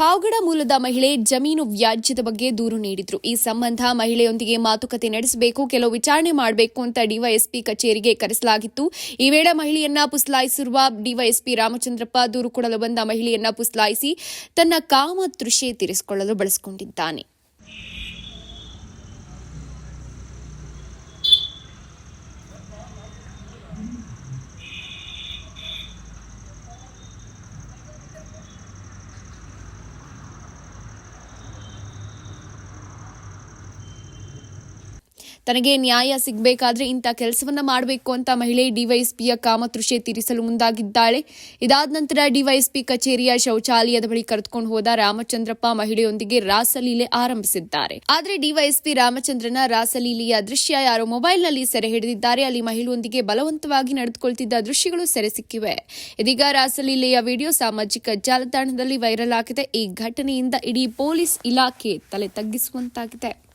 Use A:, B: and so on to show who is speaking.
A: ಪಾವಗಡ ಮೂಲದ ಮಹಿಳೆ ಜಮೀನು ವ್ಯಾಜ್ಯದ ಬಗ್ಗೆ ದೂರು ನೀಡಿದ್ರು. ಈ ಸಂಬಂಧ ಮಹಿಳೆಯೊಂದಿಗೆ ಮಾತುಕತೆ ನಡೆಸಬೇಕು, ಕೆಲವು ವಿಚಾರಣೆ ಮಾಡಬೇಕು ಅಂತ ಡಿವೈಎಸ್ಪಿ ಕಚೇರಿಗೆ ಕರೆಸಲಾಗಿತ್ತು. ಈ ವೇಳೆ ಮಹಿಳೆಯನ್ನ ಪುಸ್ಲಾಯಿಸಿರುವ ಡಿವೈಎಸ್ಪಿ ರಾಮಚಂದ್ರಪ್ಪ ದೂರು ಕೊಡಲು ಬಂದ ಮಹಿಳೆಯನ್ನ ಪುಸ್ಲಾಯಿಸಿ ತನ್ನ ಕಾಮ ತೃಷೆ ತೀರಿಸಿಕೊಳ್ಳಲು ಬಳಸಿಕೊಂಡಿದ್ದಾನೆ. ತನಗೆ ನ್ಯಾಯ ಸಿಗಬೇಕಾದ್ರೆ ಇಂಥ ಕೆಲಸವನ್ನ ಮಾಡಬೇಕು ಅಂತ ಮಹಿಳೆ ಡಿವೈಎಸ್ಪಿಯ ಕಾಮತೃಷೆ ತೀರಿಸಲು ಮುಂದಾಗಿದ್ದಾಳೆ. ಇದಾದ ನಂತರ ಡಿವೈಎಸ್ಪಿ ಕಚೇರಿಯ ಶೌಚಾಲಯದ ಬಳಿ ಕರೆದುಕೊಂಡು ಹೋದ ರಾಮಚಂದ್ರಪ್ಪ ಮಹಿಳೆಯೊಂದಿಗೆ ರಾಸಲೀಲೆ ಆರಂಭಿಸಿದ್ದಾರೆ. ಆದರೆ ಡಿವೈಎಸ್ಪಿ ರಾಮಚಂದ್ರನ ರಾಸಲೀಲೆಯ ದೃಶ್ಯ ಯಾರೋ ಮೊಬೈಲ್ನಲ್ಲಿ ಸೆರೆ ಹಿಡಿದಿದ್ದಾರೆ. ಅಲ್ಲಿ ಮಹಿಳೆಯೊಂದಿಗೆ ಬಲವಂತವಾಗಿ ನಡೆದುಕೊಳ್ತಿದ್ದ ದೃಶ್ಯಗಳು ಸೆರೆ ಸಿಕ್ಕಿವೆ. ಇದೀಗ ರಾಸಲೀಲೆಯ ವಿಡಿಯೋ ಸಾಮಾಜಿಕ ಜಾಲತಾಣದಲ್ಲಿ ವೈರಲ್ ಆಗಿದೆ. ಈ ಘಟನೆಯಿಂದ ಇಡೀ ಪೊಲೀಸ್ ಇಲಾಖೆ ತಲೆ ತಗ್ಗಿಸುವಂತಾಗಿದೆ.